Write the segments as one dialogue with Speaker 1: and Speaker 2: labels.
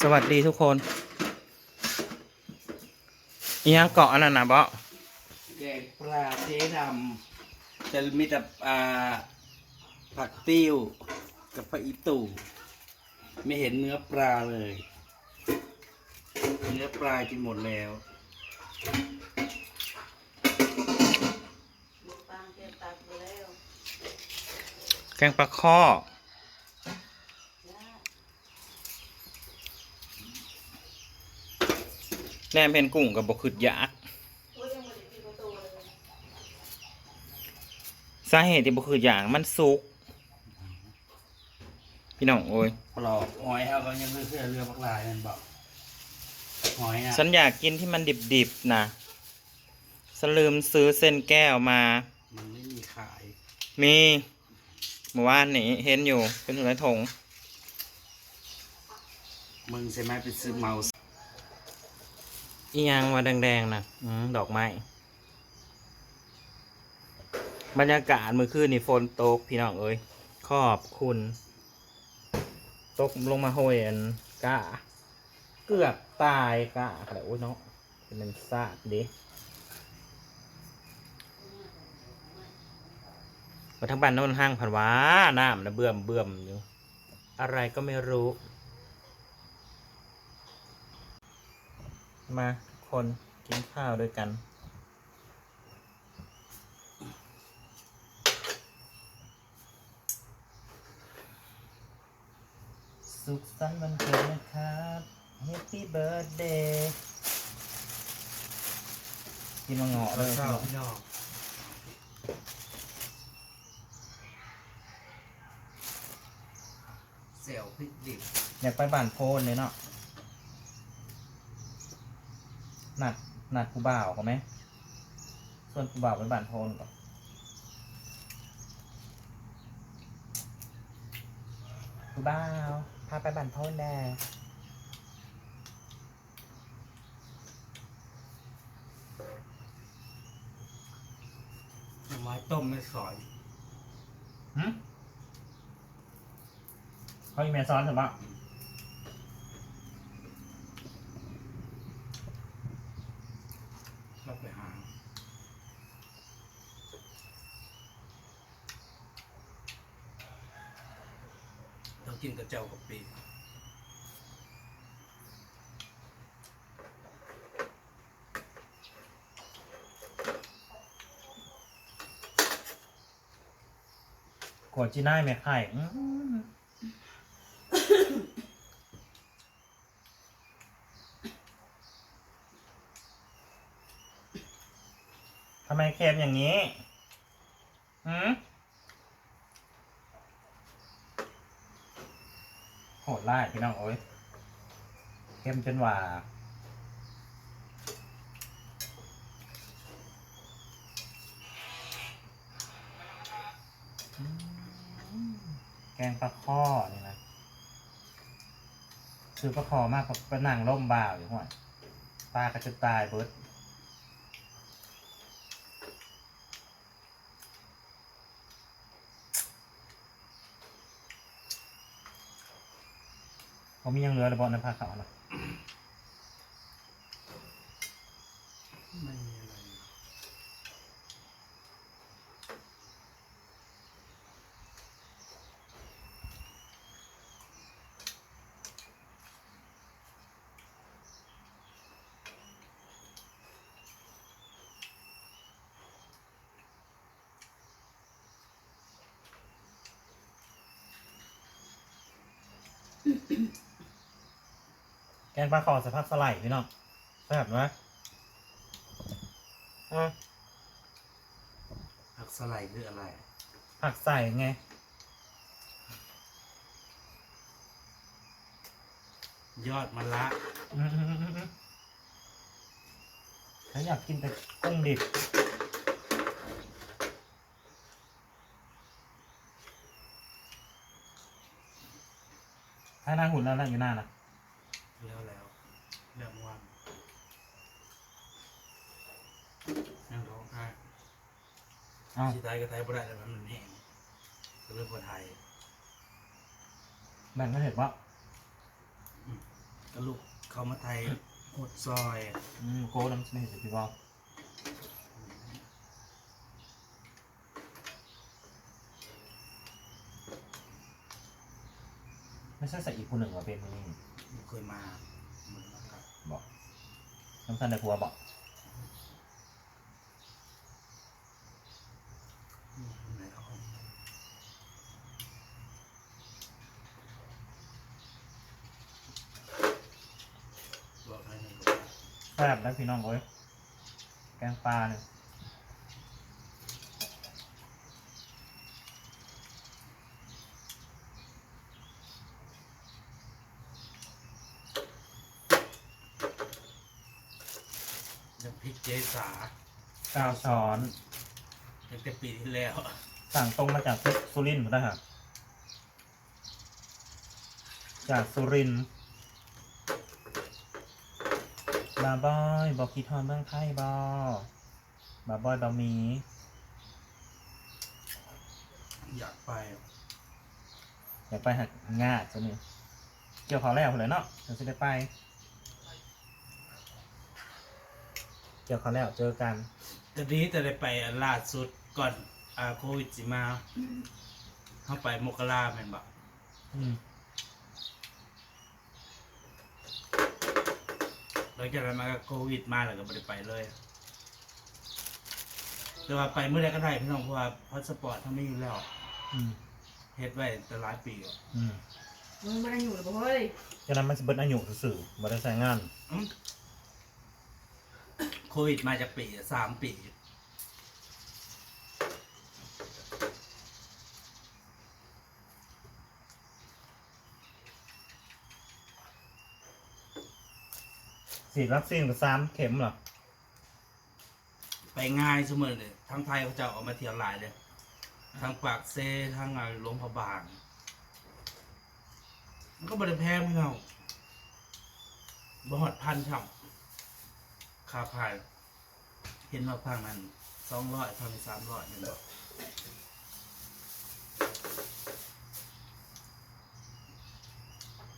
Speaker 1: สวัสดีทุกคนอีหยังเกาะอันนั้นนะเบาะ
Speaker 2: แกงปลาเจ๊ดำจะมีแต่อ่าผักติ้วกับผักอีตู่ไม่เห็นเนื้อปลาเลย เนื้อปลากินหมดแล้ว
Speaker 3: ปังเตรียมตักไปแล้ว
Speaker 1: แกงปลาข้อ
Speaker 3: นะ
Speaker 1: แนมเพนกุ้งกับบกขึ้นยาก
Speaker 3: โอ้ยยังไม่ได้กินประตูเลย
Speaker 1: สาเหตุที่บกขึ้นยากมันสุก พี่น้องโอ้ย
Speaker 2: ปลอกหอยเขาก็ยังไม่เชื่อเรือปักลายมันบอกหอยอะ
Speaker 1: ฉันอยากกินที่มันดิบๆนะฉันลืมซื้อเส้นแก้วมา
Speaker 2: มันไม่มีขาย
Speaker 1: มีเมื่อวานนี้เห็นอยู่เป็นถุงถุง
Speaker 2: มึงใช่ไหมไปซื้อเมาส์
Speaker 1: อีหยังมาแดงๆนะอืมดอกไม้บรรยากาศเมื่อคืนนี่ฝนตกพี่น้องเอ้ยขอบคุณ ตกลงมาโหยอันกะเกือบตายกะอะไรโอ้ยเนาะเป็นซาดดิมาทั้งบ้านโน้นห้างผันว้าน้ำนะเบื่อมเบื่อมอยู่ อะไรก็ไม่รู้ มาทุกคนกินข้าวด้วยกัน สุขสันต์วันเกิดนะครับ Happy Birthday กินมาเงาะเลย
Speaker 2: เศร้าพี่น้องเซลพริกดิบ
Speaker 1: อยากไปบ้านโพนเลยเนาะ นัดนัดกูบ่าวเขาไหม ส่วนกูบ่าวไปบ้านโพนก่อนกูบ่าวพาไปบ้านโพนแน่
Speaker 2: หน่อไม้ต้มไม่สอย
Speaker 1: หึเขาอีเมลซ้อนใช่ปะ
Speaker 2: เราไปหาเรากินกระเจ้ากับปี
Speaker 1: กด จีน่าไม่ไข่ทำไมเค็มอย่างนี้หืมโหดไล่พี่น้องโอ้ยเค็มจนว่า แกงปลาข้อนี่นะคือปลาคอมากกว่าปลาหนังร่มบ่าวอยู่หัวปลากระจะตายเบิดผมมียังเหลือระบอในภาคเขานะ
Speaker 2: ไม่มีอะไร
Speaker 1: แกงปลาคอสภาพสไลด์พี่น้องแซ่บไหมอะ
Speaker 2: ผักสไลด์คืออะไร
Speaker 1: ผักใส่ไง
Speaker 2: ยอดมะละ
Speaker 1: อืมฉันอยากกินแต่กุ้งดิบให้หน้าหุ่นแล้วแล้วอยู่หน้านะ
Speaker 2: แล้วแล้วเรื่องวันยังร้องไห้
Speaker 1: เอ้า
Speaker 2: ที่ไทยก็ไทยบ่ได้แต่มันแห้งก็เรื่องคนไทย
Speaker 1: แบ่งก็เห็นว่า
Speaker 2: ก็ลูกเขามาไทยหดซอย
Speaker 1: อืมโก้น้ำไม่เห็นสิพี่บอกไม่ใช่ใส่อีกคนหนึ่งมาเป็นคนนี้
Speaker 2: ไม่ เคยมาเหมือนกันครับ
Speaker 1: บอกน้ำตาลในครัวบอก
Speaker 2: ไหนเอาของบอกให้หนึ่งก่อน
Speaker 1: แซ่บแล้วพี่น้องเอ้ยแกงปลาเนี่ย
Speaker 2: น้ำพริก เจสา
Speaker 1: เก้าช้อน
Speaker 2: ตั้งแต่ปีที่แล้ว
Speaker 1: สั่งตรงมาจากสุรินทร์หมดนะฮะจากสุรินทร์บาบอยบอกคิดทอนเมืองไทยบอบาบอยบะหมี
Speaker 2: อยากไป
Speaker 1: อยากไปหักงาจะนี่เกี่ยวเขาแล้วเลยเนาะเดี๋ยวจะได้ไป เกี่ยวเขาแล้วเจอกัน
Speaker 2: แต่นี้จะได้ไปอันล่าสุดก่อนอ่าโควิดสิมาเข้าไปมกราแม่นบอก
Speaker 1: อืม
Speaker 2: หลังจากนั้นมาก็โควิดมาแล้วก็ไม่ได้ไปเลย แต่ว่าไปเมื่อไรก็ได้พี่น้องเพราะว่าพาสปอร์ตทำไม่อยู่แล้ว
Speaker 1: อืม
Speaker 2: เฮ็ดไว้แต่หลายปีแล้ว
Speaker 1: อืม
Speaker 3: มึงไม่ได้อยู่หรือเปล่าเฮ้ย
Speaker 1: ฉะนั้นมันจะเบิดอายุสื่อๆบ่ได้ใช้งาน
Speaker 2: อื้อ โควิดมาจากปีสามปี
Speaker 1: ฉีดวัคซีนกับสามเข็มเหรอ
Speaker 2: ไปง่ายเสมอเลยทั้งไทยเขาจะเออกมาเที่ยวหลายเลยทั้งปากเซทั้งอ่าหลวงพระบาง มันก็บริแพงพี่น้องบ่หอดพันช่ำ ค่าพาย เห็นว่าพังนั้นสองร้อยพังสามร้อยนี่แหละ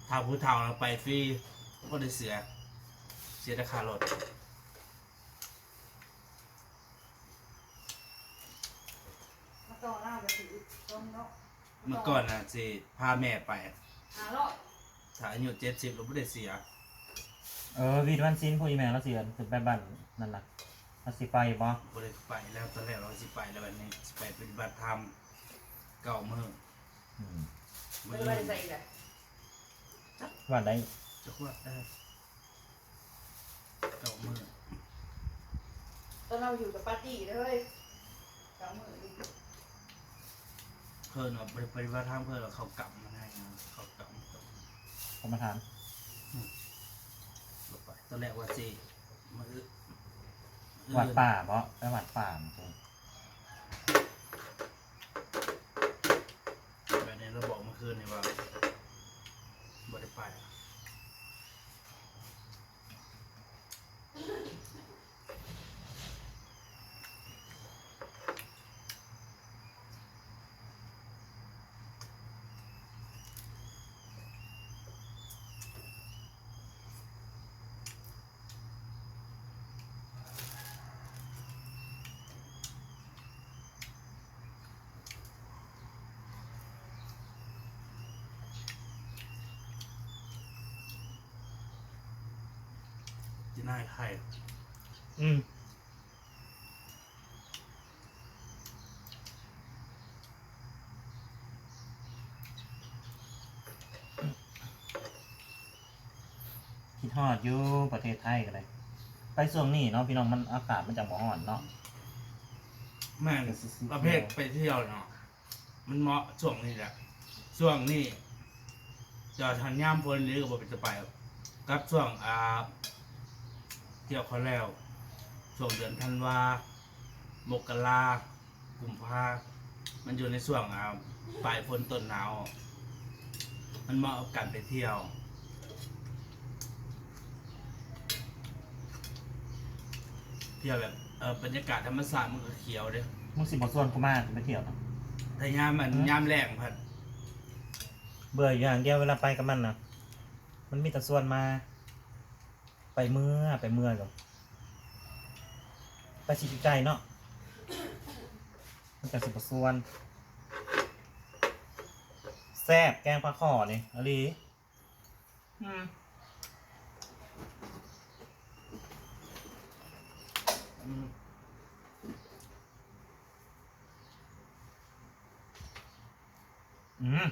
Speaker 2: ถ้าผู้เฒ่าเราไปฟรีก็ได้เสีย เสียราคารถ
Speaker 3: มาต่อหน้ากับถือต้นเนาะ
Speaker 2: เมื่อก่อนนะสิพาแม่ไป
Speaker 3: หาเลาะ
Speaker 2: ถ้าอายุเจ็ดสิบเราไม่ได้เสีย
Speaker 1: เออวีดวันซินพวกอีแมลแล้วเสียถึงไปบ้านนั่นน่ะมาสิไปบ่
Speaker 2: ไม่ได้ไปแล้วตอนแรกเราสิไปแล้ววันนี้สิไปปฏิบัติธรรมเก่ามือ
Speaker 1: อืม
Speaker 2: มื
Speaker 3: ไม่
Speaker 2: อ
Speaker 3: ได้ใส่เลย
Speaker 1: ว่าได้
Speaker 2: จะว่าได้เก่ามือ
Speaker 3: ตอนเราอยู่กับปาร์ตี้เลยกำมือดิ
Speaker 2: เพิ่นว่าไปปฏิบัติธรรมเพิ่นว่าเขากลับมาให้นะเขากลับกลับ
Speaker 1: กรรมฐาน
Speaker 2: เราไป ตอนแรกว่าสิมือ
Speaker 1: วัดป่าบ่ไปวัดป่าจริง
Speaker 2: แบบนี้เราบอกเมื่อคืนนี่ว่าบ่ได้ไป ที่น่าใคร
Speaker 1: อืมคิดฮอดอยู่ประเทศไทยกันเลย ไปช่วงนี้เนาะพี่น้องมันอากาศมันจะบ่ร้อนเนาะ
Speaker 2: แม่งประเภทไปเที่ยวเนาะมันเหมาะช่วงนี้แหละช่วงนี้จะทันย่ามพลนี้ก็บอกจะไปกับช่วงอ่า เที่ยวเขาแล้วช่วงเดือนธันวามกรากุมภามันอยู่ในช่วงอ่าปลายฝนต้นหนาว มันเหมาะกับการไปเที่ยว เที่ยวแบบเออบรรยากาศธรรมศาสตร์มันก็เขียวเด้
Speaker 1: มึงสิบ่ส่วนกูมาไปเที่ยวเนาะ
Speaker 2: แต่ยามมัน
Speaker 1: อืม
Speaker 2: ยามแรงพัด
Speaker 1: เบื่ออยู่อย่างเดียวเวลาไปกับมันนะมันมีแต่ส่วนมา ไปเมื่อไปเมื่อกับไปสิไกลเนาะมันจะสิบส่วนแซ่บแกงปลาขอนี่อลีอืมอืมอืม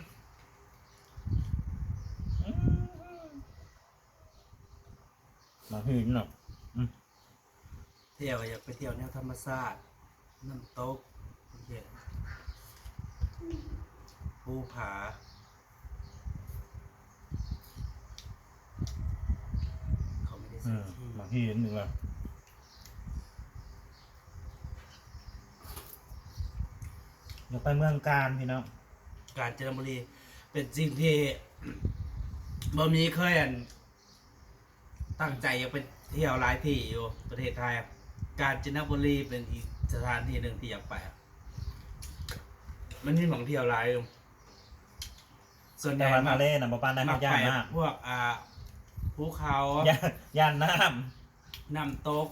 Speaker 1: อืม มาหืนเนาะอืม
Speaker 2: เที่ยวก็อยากไปเที่ยวแนวธรรมชาติน้ำตกโอเคภูผาเขาไม่ได้
Speaker 1: อื
Speaker 2: ซื้อ
Speaker 1: ม
Speaker 2: ที่
Speaker 1: มาหืนหนึ่งละเดี๋ยวไปเมืองการพี่น้อง
Speaker 2: กาญจนบุรีเป็นสิ่งที่บ่มีเคยอัน ตั้งใจอยากไปเที่ยวหลายที่อยู่ประเทศไทยอะกาญจนบุรีเป็นอีกสถานที่หนึ่งที่อยากไปอะมันมีของเที่ยวหลายอยู่ส่วนให
Speaker 1: แต่
Speaker 2: ญ่
Speaker 1: วัน
Speaker 2: มั
Speaker 1: มากเล่นนะบอปานได้
Speaker 2: มั
Speaker 1: มากกย่าน
Speaker 2: ไป
Speaker 1: มาก
Speaker 2: พวกอ่าภูเขา
Speaker 1: ย่านย่านน้
Speaker 2: น้ำตก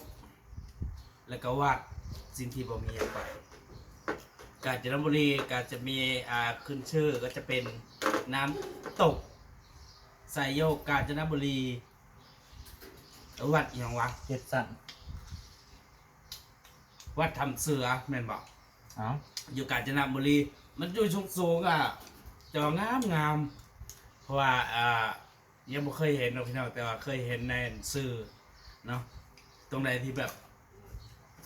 Speaker 2: แล้วก็วัดสิ่งที่บ่มีอยากไป กาญจนบุรีก็จะมีอ่าขึ้นชื่อก็จะเป็นน้ำตกไซโยกกาญจนบุรีแล้ ววัดอหย่างวะำ
Speaker 1: เจ็ดสัน
Speaker 2: วัดทำเสือแม่นบอก
Speaker 1: เอ้า
Speaker 2: อยู่กาญจนบุรี มันอยู่สูงสูงๆอะจองามงามเพราะว่าอ่ายังไม่เคยเห็นเนาะพี่น้องแต่ว่าเคยเห็นในสื่อเนาะตรงไหนที่แบบ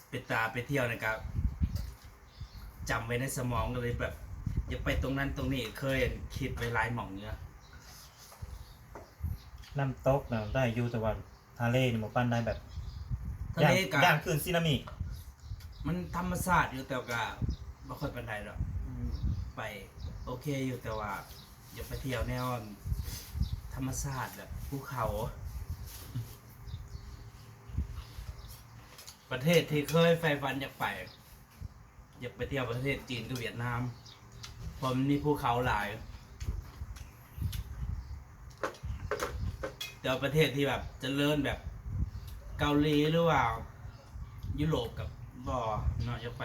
Speaker 2: ไปตาไปเที่ยวนะครับจำไว้ในสมองก็เลยแบบ อยากไปตรงนั้นตรงนี้เคยคิดไว้หลายหม่องเนี้ย
Speaker 1: น้ำตกนะได้อยู่แต่ว่า ทะเลนี่บอปานได้แบบ
Speaker 2: ทะ
Speaker 1: ย่าง
Speaker 2: เลกับ
Speaker 1: ย่างคืนซีนามิ
Speaker 2: มันธรรมชาติอยู่แต่ก็ไม่ค่อยเป็นไรหรอกอืมไปโอเคอยู่แต่ว่า อยากไปเที่ยวแนวธรรมชาติแบบภูเขา ประเทศที่เคยไฟฟันอยากไป อยากไปเที่ยวประเทศจีนกับเวียดนามเพราะมันมีภูเขาหลาย แต่ว่าประเทศที่แบบเจริญแบบเกาหลีหรือว่า ยุโรปกับบอเนาะอยากไป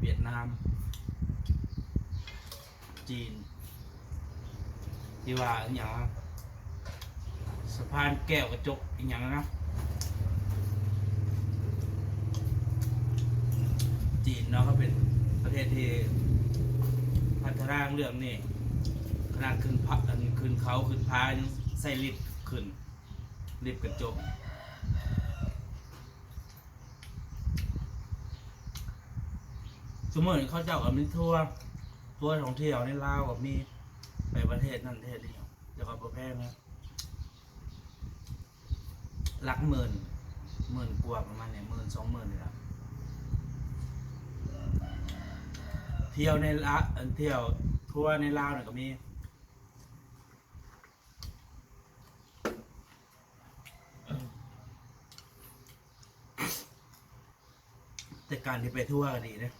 Speaker 2: เวียดนาม จีน ที่ว่าอย่างสะพานแก้วกระจกอหย่างนะจีนเนาะก็เป็นประเทศที่พัฒนาเรื่องนี่ขนาดขึ้นพักขึ้นเขาขึ้นพายังใส่ลิฟต์ ขึ้นลิฟต์กระจกสมมติเขาเจ้ากับมีทัวร์ทัวร์ท่องเที่ยวในลาวกับมีไปประเทศนั่นประเทศนี้เดี๋ยวก็บ่แพงนะหลักหมื่นหมื่นกว่าประมาณเนี่ยหมื่นสองหมื่นนี่แหละเที่ยวในละเอิ่นเที่ยวทัวร์ในลาวเนี่ยก็มี แต่การที่ไปทั่วร์ก็ดีนะ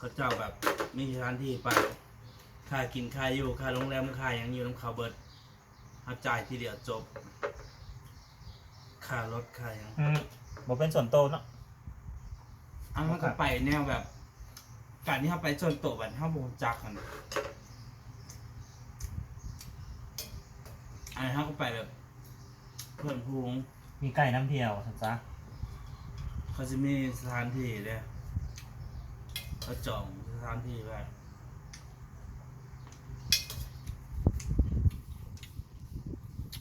Speaker 2: ก็เจ้าแบบมีสถานที่ไปค่ากินค่าอยู่ค่าโรงแรมค่าอย่างอยู่น้ำเขาวเบิดเขาจ่ายทีเดียวจบค่ารถค่าอย่าง
Speaker 1: อืมบอเป็นส่วนโตวเนาะ
Speaker 2: อันมันก็ไปแนวแบบ การที่เขาไปส่วนตัวแบบเขาบงจักกันอันนี้เขาก็ไปแบบ เพื่อนพูง
Speaker 1: มีไก่น้ำเที่ยวสันจ้ะ
Speaker 2: เขาจะมีสถานที่เลยเขาจองสถานที่ไว้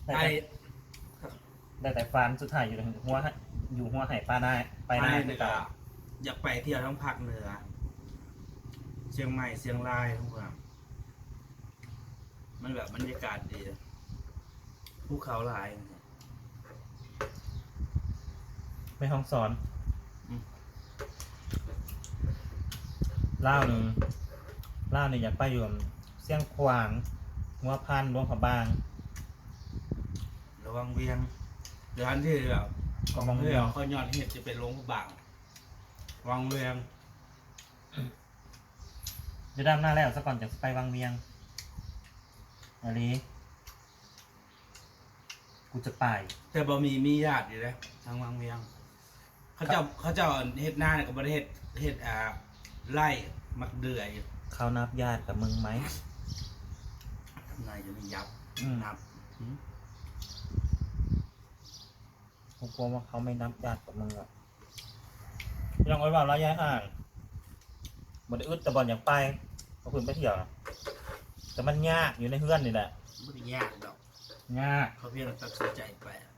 Speaker 1: ได้
Speaker 2: ไป
Speaker 1: แต่ได้แต่ฟันสุดท้ายอยู่ในหัวอยู่หัวไห่ปลาได้ไป
Speaker 2: ไป
Speaker 1: ได้
Speaker 2: เนี่ยก็อยากไปเที่ยวทั้งภาคเหนือ เชียงใหม่เชียงรายทุกอย่างมันแบบบรรยากาศดีภูเขาหลาย
Speaker 1: ไปห้องสอน
Speaker 2: อืม
Speaker 1: เล่าวหนึ่งเล่าวหนึ่งอยากไปอยู่เสียงขวางหัวพันหลวงพระบาง
Speaker 2: ระวังเวียงสถานที่แบบ
Speaker 1: ก็มอง
Speaker 2: เพื่
Speaker 1: เดี
Speaker 2: อ
Speaker 1: ยว
Speaker 2: เขายอดเห็ดจะเป็นหลวงพระบางวังเวียง
Speaker 1: เดี๋ยวดำหน้าแล้วซะก่อนจะไปวังเวียงอันนี้กูจะไป
Speaker 2: แต่บ่มีมีญาติอยู่แล้วทางวังเวียง เขาเจ้าเขาเจ้าเฮ็ดหน้าเนี่ยกับบริเฮ็ดเฮ็ดอ่า ไล่มักเดือยอยู่
Speaker 1: เขานับญาติกับมึงไหม
Speaker 2: ทำนายจะไม่ยับ
Speaker 1: อืม
Speaker 2: นับหืม
Speaker 1: กูกลัวว่าเขาไม่นับญาติกับมึงอะยังไว้ว่าระยะห่างมันได้อึดแต่บอลอย่างไปเอาคืนไปเที่ยวนะแต่มันยากอยู่ในเฮือนนี่แหละ
Speaker 2: ไม่ได้ยากดอก
Speaker 1: ยาก
Speaker 2: เขาเพียงแต่ตัดสินใจไปอะ